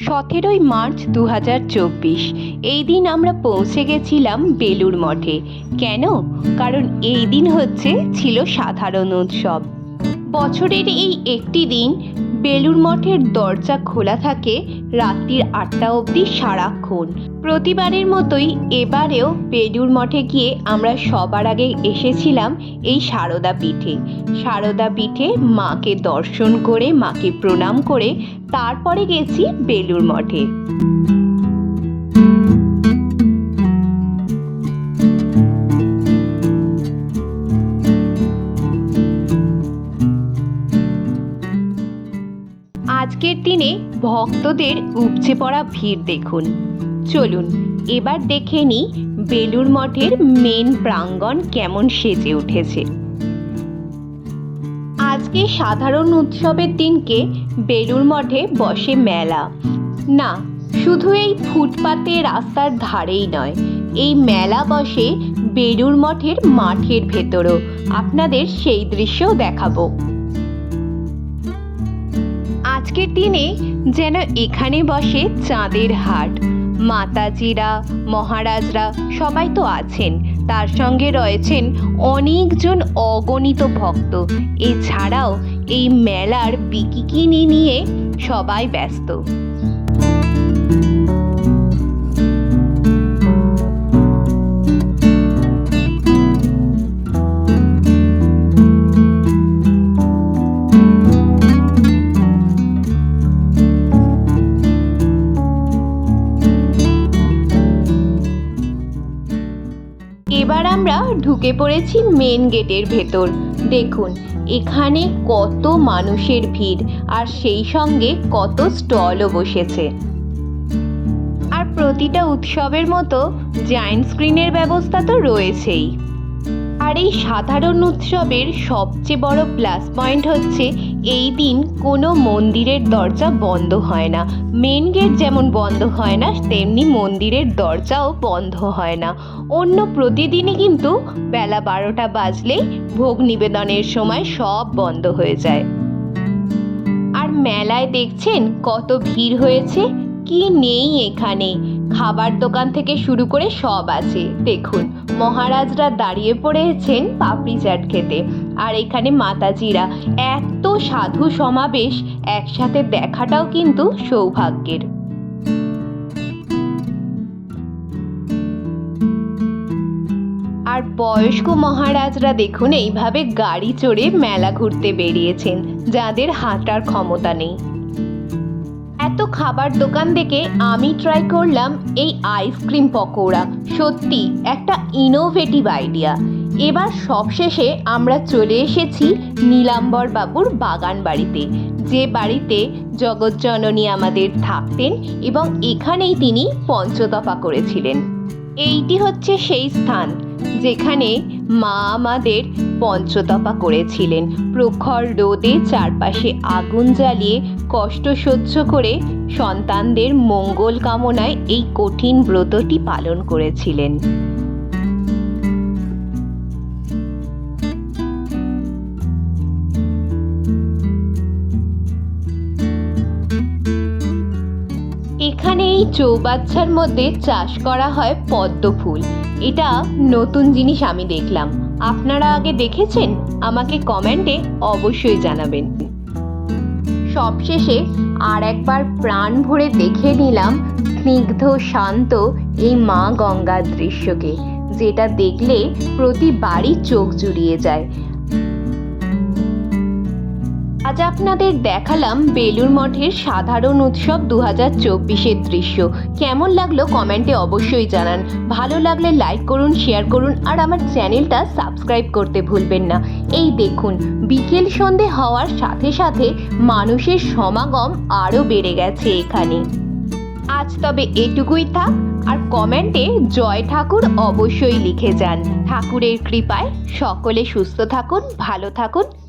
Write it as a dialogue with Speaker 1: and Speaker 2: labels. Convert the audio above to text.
Speaker 1: সতেরোই মার্চ দু হাজার চব্বিশ। এই দিন আমরা পৌঁছে গেছিলাম বেলুর মঠে। কেন? কারণ এই দিন হচ্ছে, ছিল সাধারণ উৎসব। বছরের এই একটি দিন বেলুর মঠের দরজা খোলা থাকে রাত্রির আটটা অবধি সারাক্ষণ। প্রতিবারের মতোই এবারেও বেলুর মঠে গিয়ে আমরা সবার আগে এসেছিলাম এই সারদা পিঠে। সারদা পিঠে মাকে দর্শন করে, মাকে প্রণাম করে তারপরে গেছি বেলুর মঠে। ভক্তদের উপচে পড়া ভিড় দেখুন। চলুন, এবার দেখে নিই বেলুর মঠের মেন প্রাঙ্গণ কেমন সেজে উঠেছে। আজকে সাধারণ উৎসবের দিনকে বেলুর মঠে বসে মেলা। না, শুধু এই ফুটপাতে রাস্তার ধারেই নয়, এই মেলা বসে বেলুর মঠের মাঠের ভেতরও। আপনাদের সেই দৃশ্যও দেখাবো। আজকের দিনে যেন এখানে বসে চাঁদের হাট। মাতাজিরা, মহারাজরা সবাই তো আছেন। তার সঙ্গে রয়েছেন অনেকজন অগণিত ভক্ত। এছাড়াও এই মেলার বিকিকিনি নিয়ে সবাই ব্যস্ত। আমরা ঢুকে পড়েছি মেন গেটের ভেতর। দেখুন, এখানে কত মানুষের ভিড়, আর সেই সঙ্গে কত স্টলও বসেছে। আর প্রতিটা উৎসবের মতো জায়েন্ট স্ক্রিনের ব্যবস্থা তো রয়েছেই। আর এই সাধারণ উৎসবের সবচেয়ে বড় প্লাস পয়েন্ট হচ্ছে এই দিন কোনো মন্দিরের দরজা বন্ধ হয় না। মেন গেট যেমন বন্ধ হয় না, তেমনি মন্দিরের দরজাও বন্ধ হয় না। অন্য প্রতিদিনই কিন্তু বেলা বারোটা বাজলেই ভোগ নিবেদনের সময় সব বন্ধ হয়ে যায়। আর মেলায় দেখছেন কত ভিড় হয়েছে? কি নেই এখানে? খাবার দোকান থেকে শুরু করে সব আছে। দেখুন, মহারাজরা দাঁড়িয়ে পড়েছেন পাপড়ি চাট খেতে। আর এখানে মাতাজিরা এত সাধু সমাবেশ একসাথে দেখাটাও কিন্তু সৌভাগ্যের। আর বয়স্ক মহারাজরা দেখুন, এইভাবে গাড়ি চড়ে মেলা ঘুরতে বেরিয়েছেন, যাদের হাঁটার ক্ষমতা নেই। এত খাবার দোকান দেখে আমি ট্রাই করলাম এই আইসক্রিম পকোড়া। সত্যি, একটা ইনোভেটিভ আইডিয়া এবার সবশেষে আমরা চলে এসেছি নীলাম্বর বাবুর বাগান বাড়িতে, যে বাড়িতে জগজ্জননী আমাদের থাকতেন এবং এখানেই তিনি পঞ্চতপা করেছিলেন। এইটি হচ্ছে সেই স্থান যেখানে মা আমাদের পঞ্চতপা করেছিলেন। প্রখর রোদে চারপাশে আগুন জ্বালিয়ে কষ্ট সহ্য করে সন্তানদের মঙ্গল কামনায় এই কঠিন ব্রতটি পালন করেছিলেন। এই চৌবাচ্চার মধ্যে চাষ করা হয় পদ্ম ফুল। এটা নতুন জিনিস আমি দেখলাম। আপনারা আগে দেখেছেন? আমাকে কমেন্টে অবশ্যই জানাবেন। সবশেষে আর একবার প্রাণ ভরে দেখে নিলাম স্নিগ্ধ শান্ত এই মা গঙ্গার দৃশ্যকে, যেটা দেখলে প্রতিবারই চোখ জুড়িয়ে যায়। আজ আপনাদের দেখালাম বেলুর মঠের সাধারণ উৎসব দু হাজার চব্বিশের দৃশ্য। কেমন লাগল কমেন্টে অবশ্যই জানান। ভালো লাগলে লাইক করুন, শেয়ার করুন, আর আমার চ্যানেলটা সাবস্ক্রাইব করতে ভুলবেন না। এই দেখুন, বিকেল সন্ধে হওয়ার সাথে সাথে মানুষের সমাগম আরও বেড়ে গেছে এখানে। আজ তবে এটুকুই থাক, আর কমেন্টে জয় ঠাকুর অবশ্যই লিখে যান। ঠাকুরের কৃপায় সকলে সুস্থ থাকুন, ভালো থাকুন।